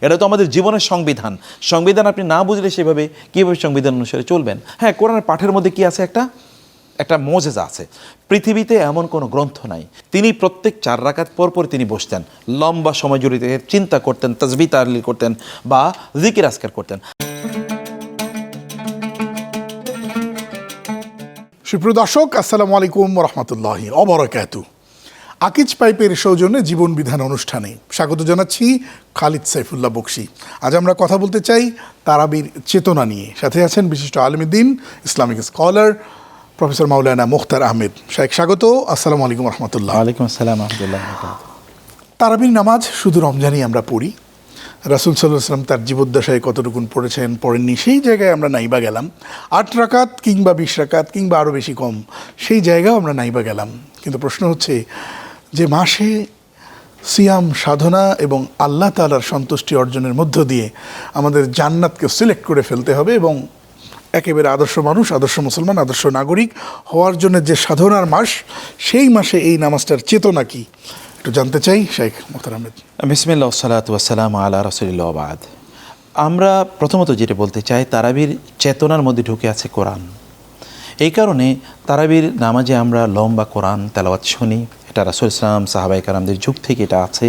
এটা তো আমাদের জীবনের সংবিধান। সংবিধান আপনি না বুঝলে সেভাবে কীভাবে সংবিধান অনুসারে চলবেন? হ্যাঁ কোরআনের পাঠের মধ্যে কি আছে একটা? একটা মজেজা আছে। পৃথিবীতে এমন কোনো গ্রন্থ নাই। তিনি প্রত্যেক চার রাকাত পর পর তিনি বসতেন। লম্বা সময় জুড়ে চিন্তা করতেন তসবি তাহলিল করতেন বা জিকির আসকার করতেন। সুপ্রিয় দর্শক, আসসালামু আলাইকুম রহমতুল্লাহ অবরাকাতু আকিজ পাইপের সৌজন্যে জীবন বিধান অনুষ্ঠানে। স্বাগত জানাচ্ছি খালিদ সাইফুল্লাহ বক্সি। আজ আমরা কথা বলতে চাই তারাবির চেতনা নিয়ে। সাথে আছেন বিশিষ্ট আলমীদ্দিন ইসলামিক স্কলার প্রফেসর মাওলানা মুখতার আহমেদ। শাহেক স্বাগত। আসসালামু আলাইকুম রহমতুল্লাহ। আলাইকুম আসসালাম আহমদুল্লাহ তারাবির নামাজ শুধু রমজানই আমরা পড়ি। রাসুল সাল্লাম তার জীবদ্দশায় কতটুকুন পড়েছেন পড়েননি সেই জায়গায় আমরা নাইবা গেলাম। আট রাকাত কিংবা বিশ রাকাত কিংবা আরও বেশি কম সেই জায়গাও আমরা নাইবা গেলাম। কিন্তু প্রশ্ন হচ্ছে যে মাসে সিয়াম, সাধনা এবং আল্লাহ তালার সন্তুষ্টি অর্জনের মধ্য দিয়ে আমাদের জান্নাতকে সিলেক্ট করে ফেলতে হবে এবং একেবারে আদর্শ মানুষ, আদর্শ মুসলমান, আদর্শ নাগরিক হওয়ার জন্য যে সাধনার মাস, সেই মাসে এই নামাজটার চেতনা কি? একটু জানতে চাই, শেখ মোখতার আহমেদ। বিসমিল্লা সালাত ওয়াসালাম আল্লাহ রসুলিল্লাহ আবাদ আমরা প্রথমত যেটা বলতে চাই, তারাবির চেতনার মধ্যে ঢুকে আছে কোরআন। এই কারণে তারাবির নামাজে আমরা লম্বা কোরআন তেলাওয়াত শুনি এটা রাসুল ইসলাম সাহাবাই কারামদের যুগ থেকে এটা আছে।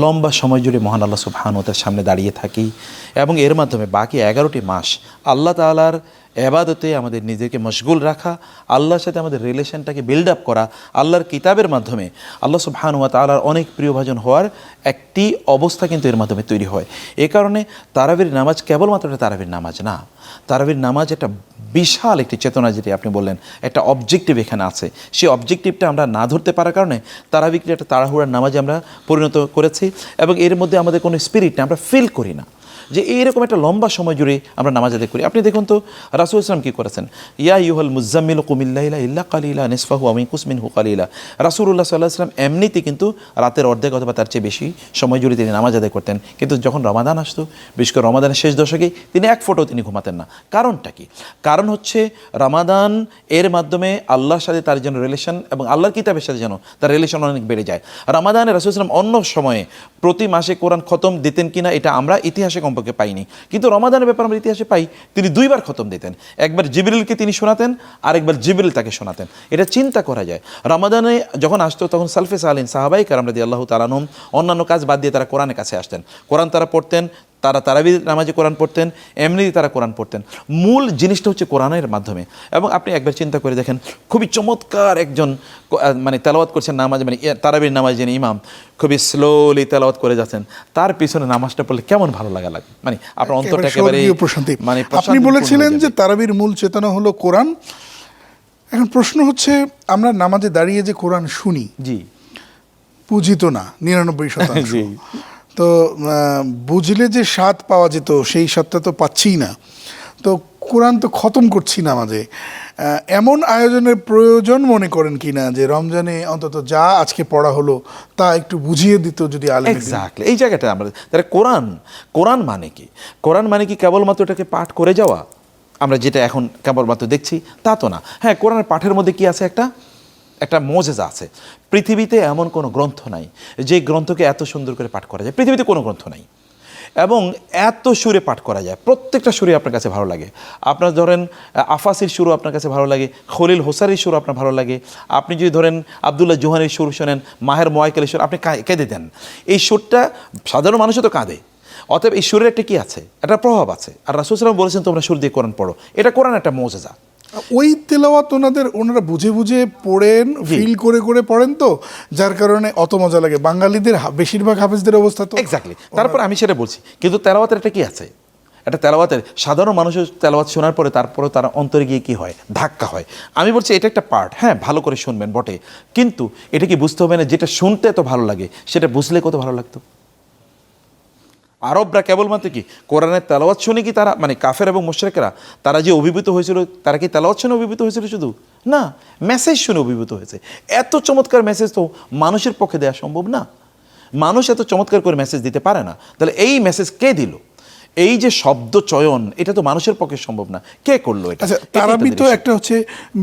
লম্বা সময় জুড়ে মহান আল্লাহ সুবহানুতার সামনে দাঁড়িয়ে থাকি এবং এর মাধ্যমে বাকি এগারোটি মাস আল্লাহ তালার এবাদতে আমাদের নিজেকে মশগুল রাখা, আল্লাহর সাথে আমাদের রিলেশনটাকে বিল্ড আপ করা, আল্লাহর কিতাবের মাধ্যমে। আল্লাহ সব সুবহানুয়া তালার অনেক প্রিয়ভাজন হওয়ার একটি অবস্থা কিন্তু এর মাধ্যমে তৈরি হয়। এ কারণে তারাবির নামাজ কেবলমাত্র একটা তারাবির নামাজ না। তারাবির নামাজ একটা বিশাল একটি চেতনা যেটি আপনি বললেন, একটা অবজেক্টিভ এখানে আছে। সেই অবজেক্টিভটা আমরা না ধরতে পারার কারণে তারাবিকে একটা তাড়াহুড়ার নামাজে আমরা পরিণত করেছি এবং এর মধ্যে আমাদের কোনো স্পিরিট না আমরা ফিল করি না। যে এইরকম একটা লম্বা সময় জুড়ে আমরা নামাজ আদায় করি। আপনি দেখুন তো, রাসুল ইসলাম কী করেছেন? ইয়া ইউহল মুজাম্মিল কুমিল্লাহিলা ইল্লা কালিলা নিসফাহু আমি কুসমিন হু কালিলা। রাসুল্লাহ সাল্লাহ ইসলাম এমনিতে কিন্তু রাতের অর্ধেক অথবা তার চেয়ে বেশি সময় জুড়ে তিনি নামাজ আদায় করতেন। কিন্তু যখন রমাদান আসতো, বিশেষ করে রমাদানের শেষ দশকে, তিনি এক ফোটো তিনি ঘুমাতেন না। কারণটা কি? কারণ হচ্ছে রমাদান এর মাধ্যমে আল্লাহর সাথে তার যেন রিলেশন এবং আল্লাহর কিতাবের সাথে যেন তার রিলেশন অনেক বেড়ে যায়। রমাদানে রাসুল ইসলাম অন্য সময়ে প্রতি মাসে কোরআন খতম দিতেন কিনা, এটা আমরা ইতিহাসে কমপক্ষে পাইনি। কিন্তু রমাদানের ব্যাপার আমরা ইতিহাসে পাই, তিনি দুইবার খতম দিতেন। একবার জিবরিলকে তিনি শোনাতেন আর একবার জিবরিল তাকে শোনাতেন। এটা চিন্তা করা যায়। রমাদানে যখন আসতো, তখন সালফে সালিন সাহাবাই কারাম রাদি আল্লাহ তালানুম অন্যান্য কাজ বাদ দিয়ে তারা কোরআনের কাছে আসতেন। কোরআন তারা পড়তেন তারা তারাবি নামাজে কোরআন পড়তেন এমনিতে তারা কোরআন পড়তেন। মূল জিনিসটা হচ্ছে কোরআনের মাধ্যমে। এবং আপনি একবার চিন্তা করে দেখেন খুবই চমৎকার একজন মানে তেলাওয়াত করছেন নামাজ মানে তারাবির নামাজ যিনি ইমাম খুবই স্লোলি তেলাওয়াত করে যাচ্ছেন। তার পিছনে নামাজটা পড়লে কেমন ভালো লাগা লাগে মানে আপনার অন্তরটা একেবারে প্রশান্তি। মানে আপনি বলেছিলেন যে তারাবির মূল চেতনা হলো কোরআন। এখন প্রশ্ন হচ্ছে আমরা নামাজে দাঁড়িয়ে যে কোরআন শুনি জি। বুঝি তো না নিরানব্বই শতাংশ। তো বুঝলে যে স্বাদ পাওয়া যেত, সেই স্বাদটা তো পাচ্ছিই না। তো কোরআন তো খতম করছি না মাঝে। এমন আয়োজনের প্রয়োজন মনে করেন কিনা যে রমজানে অন্তত যা আজকে পড়া হলো, তা একটু বুঝিয়ে দিত যদি এক্স্যাক্টলি এই জায়গাটা আমরা, তাহলে কোরআন কোরআন মানে কি? কোরআন মানে কি কেবলমাত্র এটাকে পাঠ করে যাওয়া? আমরা যেটা এখন কেবলমাত্র দেখছি, তা তো না। হ্যাঁ কোরআনের পাঠের মধ্যে কি আছে একটা? একটা মজেজা আছে। পৃথিবীতে এমন কোনো গ্রন্থ নাই, যে গ্রন্থকে এত সুন্দর করে পাঠ করা যায়। পৃথিবীতে কোনো গ্রন্থ নাই। এবং এত সুরে পাঠ করা যায়। প্রত্যেকটা সুরে আপনার কাছে ভালো লাগে। আপনার ধরেন, আফাসির সুরও আপনার কাছে ভালো লাগে, খলিল হোসারির সুর আপনার ভালো লাগে। আপনি যদি ধরেন, আবদুল্লাহ জোহানের সুর শোনেন, মাহের মোয়াইকেলের সুর, আপনি কেঁদে দেন। এই সুরটা সাধারণ মানুষও তো কাঁদে। অতএব এই সুরের একটা কি আছে? একটা প্রভাব আছে। আর রাসুল সালাম বলেছেন, তোমরা সুর দিয়ে কোরআন পড়ো। এটা কোরআন একটা মজেজা। ওই তেলাওয়াত ওনাদের ওনারা বুঝে বুঝে পড়েন ফিল করে করে পড়েন তো যার কারণে অত মজা লাগে। বাঙালিদের বেশিরভাগ হাফেজদের অবস্থা তো। এক্স্যাক্টলি তারপর আমি সেটা বলছি কিন্তু তেলাওয়াতের একটা কি আছে? একটা তেলাওয়াতের সাধারণ মানুষের তেলাওয়াত শোনার পরে তারপরে তার অন্তরে গিয়ে কি হয়? ধাক্কা হয়। আমি বলছি এটা একটা পার্ট হ্যাঁ ভালো করে শুনবেন বটে। কিন্তু এটা কি বুঝতে হবে না যেটা শুনতে এত ভালো লাগে সেটা বুঝলে কত ভালো লাগতো? আরবরা কেবলমাত্র কি? কোরআনের তেলাওয়াত শুনে কি তারা মানে কাফের এবং মোশরেকেরা, তারা যে অভিভূত হয়েছিল, তারা কি তেলাওয়াত শুনে অভিভূত হয়েছিল শুধু? না মেসেজ শুনে অভিভূত হয়েছে। এত চমৎকার মেসেজ তো মানুষের পক্ষে দেওয়া সম্ভব না। মানুষ এত চমৎকার করে মেসেজ দিতে পারে না। তাহলে এই মেসেজ কে দিল? এই যে শব্দ চয়ন এটা তো মানুষের পক্ষে সম্ভব না। কে করল এটা? আচ্ছা তারাবি তো একটা হচ্ছে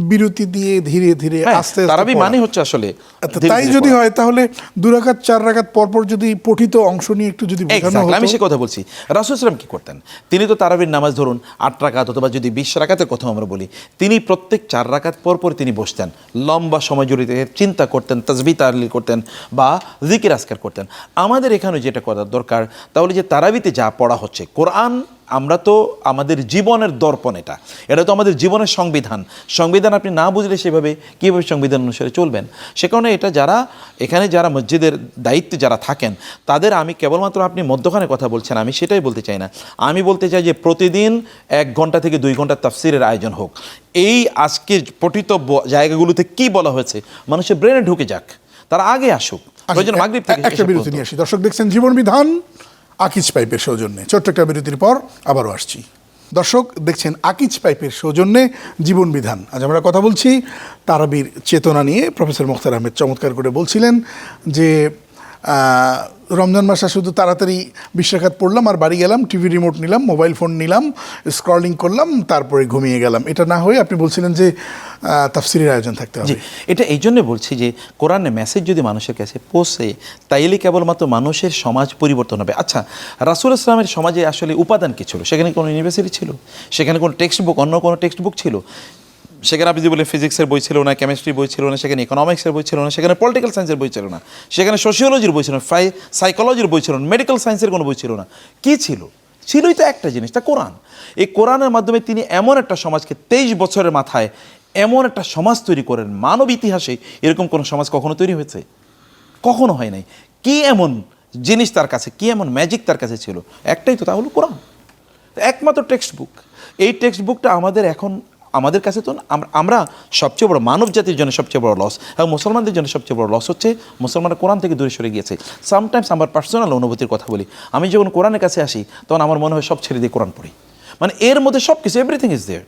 বিরতি দিয়ে ধীরে ধীরে হ্যাঁ, আস্তে তারাবি মানে হচ্ছে আসলে আচ্ছা, তাই যদি হয় তাহলে দু রাকাত চার রাকাত পরপর যদি পঠিত অংশ নিয়ে একটু যদি বোঝানো আমি সে কথা বলছি। রাসুলাম কি করতেন? তিনি তো তারাবির নামাজ ধরুন আট রাকাত অথবা যদি বিশ রাকাতের কথা আমরা বলি তিনি প্রত্যেক চার রাকাত পর পর তিনি বসতেন। লম্বা সময় জড়িত চিন্তা করতেন তসবি তারলি করতেন বা জিকির আসকার করতেন। আমাদের এখানে যেটা করার দরকার তাহলে যে তারাবিতে যা পড়া হচ্ছে কোরআন আমরা তো আমাদের জীবনের দর্পণ এটা। এটা তো আমাদের জীবনের সংবিধান। সংবিধান আপনি না বুঝলে সেভাবে কীভাবে সংবিধান অনুসারে চলবেন? সে কারণে এটা যারা এখানে যারা মসজিদের দায়িত্বে যারা থাকেন তাদের আমি কেবলমাত্র আপনি মধ্যখানে কথা বলছেন আমি সেটাই বলতে চাই না। আমি বলতে চাই যে প্রতিদিন এক ঘণ্টা থেকে দুই ঘণ্টা তাফসিরের আয়োজন হোক। এই আজকে পঠিত জায়গাগুলোতে কি বলা হয়েছে মানুষের ব্রেনে ঢুকে যাক। তারা আগে আসুক। প্রয়োজন আচ্ছা, থেকে একটা বিরতি নিয়ে আসি। দর্শক দেখছেন জীবন বিধান। আকিজ পাইপের সৌজন্যে। ছোট্ট একটা বিরতির পর আবারও আসছি। দর্শক, দেখছেন আকিজ পাইপের সৌজন্যে জীবন বিধান। আজ আমরা কথা বলছি তারাবির চেতনা নিয়ে। প্রফেসর মুখতার আহমেদ চমৎকার করে বলছিলেন যে রমজান মাসে শুধু তাড়াতাড়ি বিশ্বাঘাত পড়লাম আর বাড়ি গেলাম টিভি রিমোট নিলাম মোবাইল ফোন নিলাম স্ক্রলিং করলাম তারপরে ঘুমিয়ে গেলাম। এটা না হয়ে আপনি বলছিলেন যে তাফসিরের আয়োজন থাকতে হবে। এটা এই জন্য বলছি যে কোরআনের মেসেজ যদি মানুষের কাছে পৌঁছে তাইলে কেবলমাত্র মানুষের সমাজ পরিবর্তন হবে। আচ্ছা রাসুল ইসলামের সমাজে আসলে উপাদান কি ছিল? সেখানে কোনো ইউনিভার্সিটি ছিল? সেখানে কোনো টেক্সট বুক অন্য কোনো টেক্সট বুক ছিল? সেখানে আপনি যদি বলেন ফিজিক্সের বই ছিল না কেমিস্ট্রি বই ছিল না, সেখানে ইকোনমিক্সের বই ছিল না, সেখানে পলিটিক্যাল সায়েন্সের বই ছিল না, সেখানে সোশিওলজির বই ছিল না সাইকোলজির বই ছিল না মেডিকেল সায়েন্সের কোনো বই ছিল না। কি ছিল? ছিলই তো একটা জিনিস, তা কোরআন। এই কোরআনের মাধ্যমে তিনি এমন একটা সমাজকে তেইশ বছরের মাথায় এমন একটা সমাজ তৈরি করেন, মানব ইতিহাসে এরকম কোনো সমাজ কখনো তৈরি হয়েছে? কখনো হয় নাই। কি এমন জিনিস তার কাছে, কি এমন ম্যাজিক তার কাছে ছিল? একটাই তো তা হলো কোরআন। একমাত্র টেক্সট বুক এই টেক্সট বুকটা আমাদের এখন আমাদের কাছে তো আমরা সবচেয়ে বড় মানব জাতির জন্য সবচেয়ে বড় লস এবং মুসলমানদের জন্য সবচেয়ে বড় লস হচ্ছে মুসলমানরা কোরআন থেকে দূরে সরে গিয়েছে। সামটাইমস আমার পার্সোনাল অনুভূতির কথা বলি। আমি যখন কোরআনের কাছে আসি, তখন আমার মনে হয় সব ছেড়ে দিয়ে কোরআন পড়ি। মানে এর মধ্যে সব কিছু এভরিথিং ইজ দেয়ার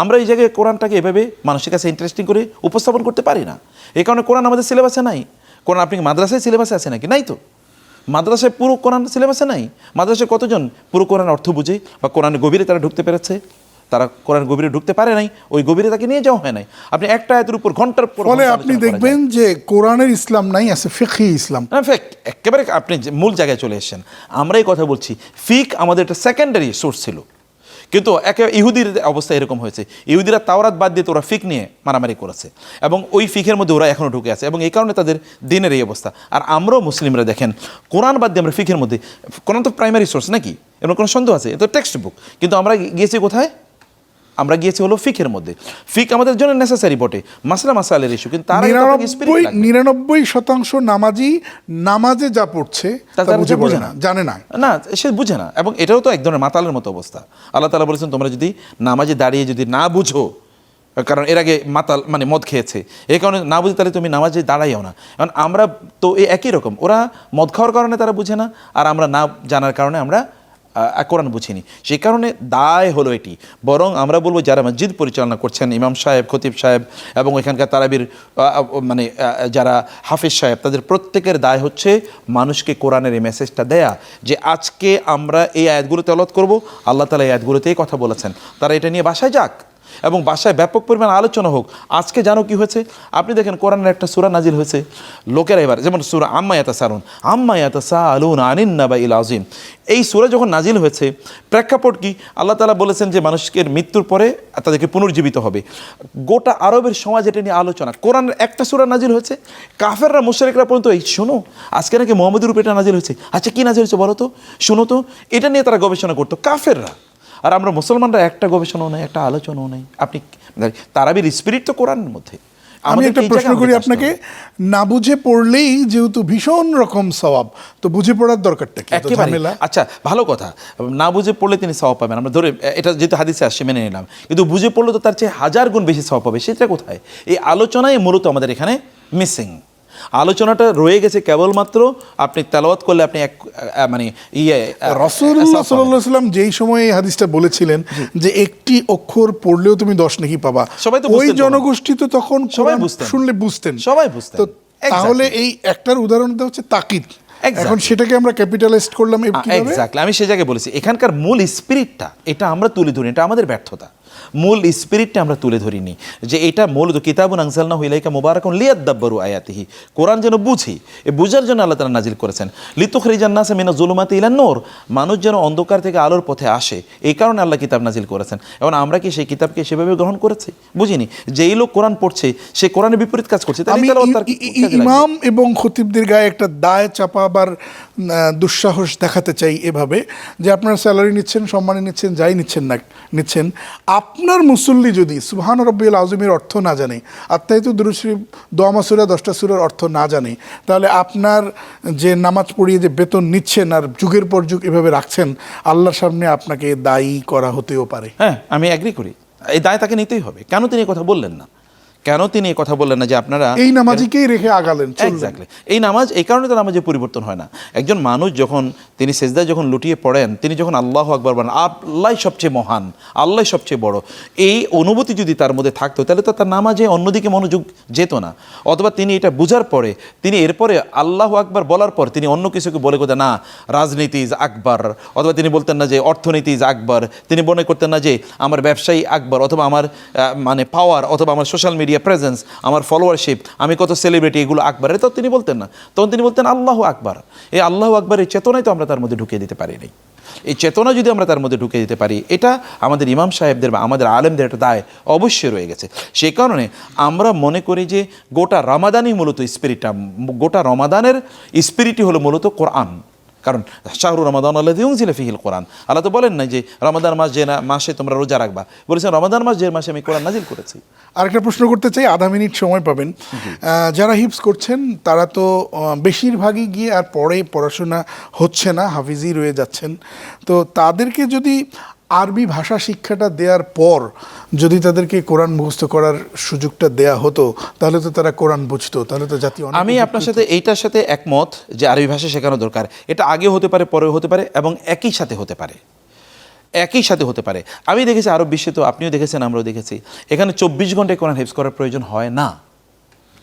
আমরা এই জায়গায় কোরআনটাকে এভাবে মানুষের কাছে ইন্টারেস্টিং করে উপস্থাপন করতে পারি না। এই কারণে কোরআন আমাদের সিলেবাসে নাই। কোরআন, আপনি মাদ্রাসায় সিলেবাসে আছে নাকি? নাই তো। মাদ্রাসায় পুরো কোরআন সিলেবাসে নাই। মাদ্রাসায় কতজন পুরো কোরআন অর্থ বুঝে বা কোরআনের গভীরে তারা ঢুকতে পেরেছে? তারা কোরআন গভীরে ঢুকতে পারে নাই ওই গভীরে তাকে নিয়ে যাওয়া হয় নাই। আপনি একটা আয়াতের উপর ঘণ্টার পর ফলে আপনি দেখবেন যে কোরআনের ইসলাম নাই আছে ফিকহি ইসলাম। না, fact, একেবারে আপনি মূল জায়গায় চলে এসেছেন আমরা এই কথা বলছি ফিক আমাদের একটা সেকেন্ডারি সোর্স ছিল। কিন্তু একে ইহুদির অবস্থা এরকম হয়েছে ইহুদিরা তাওরাত বাদ দিয়ে তো ওরা ফিক নিয়ে মারামারি করেছে এবং ওই ফিকের মধ্যে ওরা এখনও ঢুকে আছে এবং এই কারণে তাদের দিনের এই অবস্থা। আর আমরাও মুসলিমরা দেখেন কোরআন বাদ দিয়ে আমরা ফিকের মধ্যে কোরআন তো প্রাইমারি সোর্স নাকি? এমন কোনো সন্দেহ আছে? এটা টেক্সট বুক কিন্তু আমরা গিয়েছি কোথায়? আমরা গিয়েছি হলো ফিকের মধ্যে। ফিক আমাদের জন্য নেসেসারি বটে। মাসলা মাসালের ইস্যু কিন্তু তার নিরানব্বই নিরানব্বই শতাংশ নামাজি নামাজে যা পড়ছে তা বুঝে পড়ে না। জানে না। না সে বুঝে না এবং এটাও তো এক ধরনের মাতালের মতো অবস্থা। আল্লাহ তালা বলেছেন তোমরা যদি নামাজে দাঁড়িয়ে যদি না বুঝো কারণ এর আগে মাতাল মানে মদ খেয়েছে এই কারণে না বুঝে তাহলে তুমি নামাজে দাঁড়াইও না। কারণ আমরা তো এই একই রকম ওরা মদ খাওয়ার কারণে তারা বুঝে না আর আমরা না জানার কারণে আমরা কোরআন বুঝিনি। সেই কারণে দায় হলো এটি। বরং আমরা বলব যারা মসজিদ পরিচালনা করছেন, ইমাম সাহেব, খতিব সাহেব এবং এখানকার তারাবির মানে যারা হাফিজ সাহেব, তাদের প্রত্যেকের দায় হচ্ছে মানুষকে কোরআনের এই মেসেজটা দেয়া যে আজকে আমরা এই আয়াতগুলোতে তেলত করব, আল্লাহ তালা এই আয়াতগুলোতেই কথা বলেছেন। তারা এটা নিয়ে বাসায় যাক। এবং বাসায় ব্যাপক পরিমাণ আলোচনা হোক। আজকে জানো কি হয়েছে? আপনি দেখেন কোরআনের একটা সুরা নাজিল হয়েছে। লোকেরা এবার, যেমন সুরা আম্মা সারুন আম্মা সা আলুন আনিন নাবা ইল আজিম এই সুরা যখন নাজিল হয়েছে, প্রেক্ষাপট কি? আল্লাহ তালা বলেছেন যে মানুষকে মৃত্যুর পরে তাদেরকে পুনর্জীবিত হবে। গোটা আরবের সমাজ এটা নিয়ে আলোচনা। কোরআনের একটা সুরা নাজিল হয়েছে, কাফেররা, মুশারিকরা পর্যন্ত, এই শোনো, আজকে নাকি মোহাম্মদের রূপে এটা নাজিল হয়েছে। আচ্ছা কি নাজিল হয়েছে বলো তো? শোনো তো, এটা নিয়ে তারা গবেষণা করতো। কাফেররা আর আমরা মুসলমানরা একটা গবেষণাও নেই একটা আলোচনাও নেই। আপনি তারাবির স্পিরিট তো কোরআনের মধ্যে। আমি একটা প্রশ্ন করি আপনাকে না বুঝে পড়লেই যেহেতু ভীষণ রকম স্বভাব তো বুঝে পড়ার দরকারটা কি? আচ্ছা ভালো কথা। না বুঝে পড়লে তিনি স্বভাব পাবেন। আমরা ধরে এটা যেহেতু হাদিসে আসছে মেনে নিলাম। কিন্তু বুঝে পড়লে তো তার চেয়ে হাজার গুণ বেশি স্বভাব পাবে। সেটা কোথায়? এই আলোচনায় মূলত আমাদের এখানে মিসিং আলোচনাটা রয়ে গেছে কেবলমাত্র আপনি তেলাওয়াত করলে আপনি এক মানে ইয়ে রসুল্লাহ সাল্লাম যেই সময় এই হাদিসটা বলেছিলেন যে একটি অক্ষর পড়লেও তুমি দশ নাকি পাবা। সবাই তো ওই জনগোষ্ঠী তো তখন সবাই বুঝতেন। শুনলে বুঝতেন। সবাই বুঝতেন। তো তাহলে এই একটার উদাহরণটা হচ্ছে তাকিদ। এখন সেটাকে আমরা ক্যাপিটালাইজড করলাম এক্স্যাক্টলি আমি সে জায়গায় বলেছি এখানকার মূল স্পিরিটটা এটা আমরা তুলে ধরি এটা আমাদের ব্যর্থতা। মূল স্পিরিটটা আমরা তুলে ধরিনি। যে এটা মূলত কিতাবুন আনসালনা হুইলাইকা মুবারাকুন লিয়াদ্দাব্বারু আয়াতিহি। কোরআন যেন বুঝি এ বুঝার জন্য আল্লাহ তাআলা নাজিল করেছেন। লিতুখরিজান নাসা মিনা জুলুমাতি ইলান নূর মানুষ যেন অন্ধকার থেকে আলোর পথে আসে এই কারণে আল্লাহ কিতাব নাজিল করেছেন। এবং আমরা কি সেই কিতাবকে সেভাবে গ্রহণ করেছি? বুঝিনি। যেই লোক কোরআন পড়ছে সে কোরআনের বিপরীত কাজ করছে তার। ইমাম এবং খতিবদের গায়ে একটা দায় চাপাবার আহ, দুঃসাহস দেখাতে চাই এভাবে যে আপনার স্যালারি নিচ্ছেন সম্মানে নিচ্ছেন যাই নিচ্ছেন না নিচ্ছেন। আপনার মুসল্লি যদি সুহান রব্বিল আজমের অর্থ না জানে আত্মাহিত দুরুশ্রী দোয়ামা সুরা, দশটা সুরের অর্থ না জানে, তাহলে আপনার যে নামাজ পড়িয়ে যে বেতন নিচ্ছেন আর যুগের পর যুগ এভাবে রাখছেন, আল্লাহর সামনে আপনাকে দায়ী করা হতেও পারে। হ্যাঁ আমি অ্যাগ্রি করি। এই দায় তাকে নিতেই হবে। কেন তিনি কথা বললেন না? কেন তিনি এই কথা বললেন না যে আপনারা এই নামাজিকেই রেখে আগালেন? এক্স্যাক্টলি এই নামাজ এই কারণে তো নামাজে পরিবর্তন হয় না। একজন মানুষ যখন তিনি সেজদায় যখন লুটিয়ে পড়েন তিনি যখন আল্লাহ আকবর বলেন আল্লাহ সবচেয়ে মহান আল্লাহ সবচেয়ে বড়। এই অনুভূতি যদি তার মধ্যে থাকতো তাহলে তো তার নামাজে অন্যদিকে মনোযোগ যেত না। অথবা তিনি এটা বুঝার পরে তিনি এরপরে আল্লাহ আকবার বলার পর তিনি অন্য কিছুকে বলে কোথায় না রাজনীতি ইজ আকবর। অথবা তিনি বলতেন না যে অর্থনীতি ইজ আকবর। তিনি মনে করতেন না যে আমার ব্যবসায়ী আকবর অথবা আমার মানে পাওয়ার অথবা আমার সোশ্যাল মিডিয়া প্রেজেন্স আমার ফলোয়ারশিপ আমি কত সেলিব্রিটি এগুলো আকবর, এটা তো তিনি বলতেন না। তখন তিনি বলতেন, আল্লাহ আকবর। এই আল্লাহ আকবরের চেতনাই তো আমরা তার মধ্যে ঢুকিয়ে দিতে পারি পারিনি এই চেতনা যদি আমরা তার মধ্যে ঢুকিয়ে দিতে পারি, এটা আমাদের ইমাম সাহেবদের বা আমাদের আলেমদের একটা দায় অবশ্যই রয়ে গেছে। সেই কারণে আমরা মনে করি যে গোটা রমাদানই মূলত স্পিরিটটা গোটা রমাদানের স্পিরিটই হলো মূলত কোরআন। কারণ শাহরু রমাদান আল্লাহ দিউজিল ফিহিল কোরআন। আল্লাহ তো বলেন না যে রমাদান মাস যে না- মাসে তোমরা রোজা রাখবা। বলেছেন রমাদান মাস যে মাসে আমি কোরআন নাজিল করেছি। আরেকটা প্রশ্ন করতে চাই আধা মিনিট সময় পাবেন। যারা হিপস করছেন তারা তো বেশিরভাগই গিয়ে আর পরে পড়াশোনা হচ্ছে না হাফিজি রয়ে যাচ্ছেন। তো তাদেরকে যদি আরবি ভাষা শিক্ষাটা দেওয়ার পর যদি তাদেরকে কোরআন মুখস্থ করার সুযোগটা দেয়া হতো তাহলে তো তারা কোরআন বুঝতো তাহলে তো জাতীয় আমি আপনার সাথে এইটার সাথে একমত যে আরবি ভাষা শেখানো দরকার। এটা আগে হতে পারে পরে হতে পারে এবং একই সাথে হতে পারে। একই সাথে হতে পারে। আমি দেখেছি আরব বিশ্বে তো আপনিও দেখেছেন আমরাও দেখেছি। এখানে চব্বিশ ঘন্টায় কোরআন হেফস করার প্রয়োজন হয় না।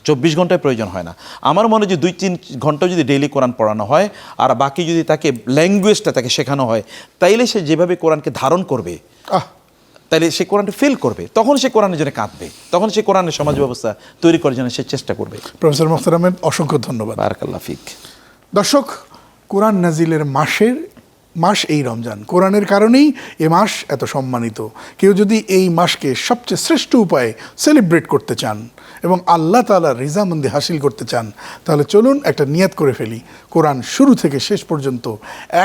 চব্বিশ ঘন্টায় প্রয়োজন হয় না। আমার মনে হয় যে দুই তিন ঘণ্টা যদি ডেইলি কোরআন পড়ানো হয় আর বাকি যদি তাকে ল্যাঙ্গুয়েজটা তাকে শেখানো হয় তাইলে সে যেভাবে কোরআনকে ধারণ করবে আহ। তাইলে সে কোরআনটা ফিল করবে তখন সে কোরআনের জন্য কাঁদবে তখন সে কোরআনের সমাজ ব্যবস্থা তৈরি করার জন্য সে চেষ্টা করবে। প্রফেসর মোখতার আহমেদ অসংখ্য ধন্যবাদ। বারাকাল্লাহ ফিক। দর্শক কোরআন নাজিলের মাসের মাস এই রমজান। কোরআনের কারণেই এ মাস এত সম্মানিত। কেউ যদি এই মাসকে সবচেয়ে শ্রেষ্ঠ উপায়ে সেলিব্রেট করতে চান এবং আল্লাহ তালার রিজামন্দি হাসিল করতে চান, তাহলে চলুন একটা নিয়াত করে ফেলি। কোরআন শুরু থেকে শেষ পর্যন্ত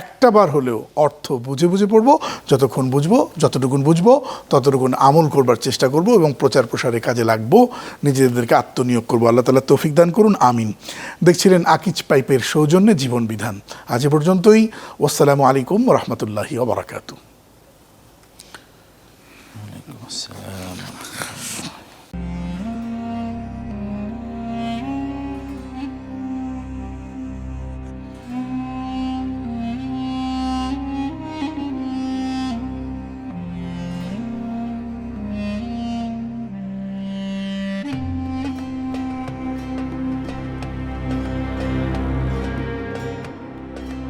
একটা বার হলেও অর্থ বুঝে বুঝে পড়ব, যতক্ষণ বুঝব, যতটুকুন বুঝব, ততটুকুন আমল করবার চেষ্টা করব এবং প্রচার প্রসারে কাজে লাগবো। নিজেদেরকে আত্মনিয়োগ করব। আল্লাহ তালা তৌফিক দান করুন, আমিন। দেখছিলেন আকিজ পাইপের সৌজন্যে জীবন বিধান। আজ পর্যন্তই। আসসালামু আলাইকুম রহমতুল্লাহি ওবরাকাতু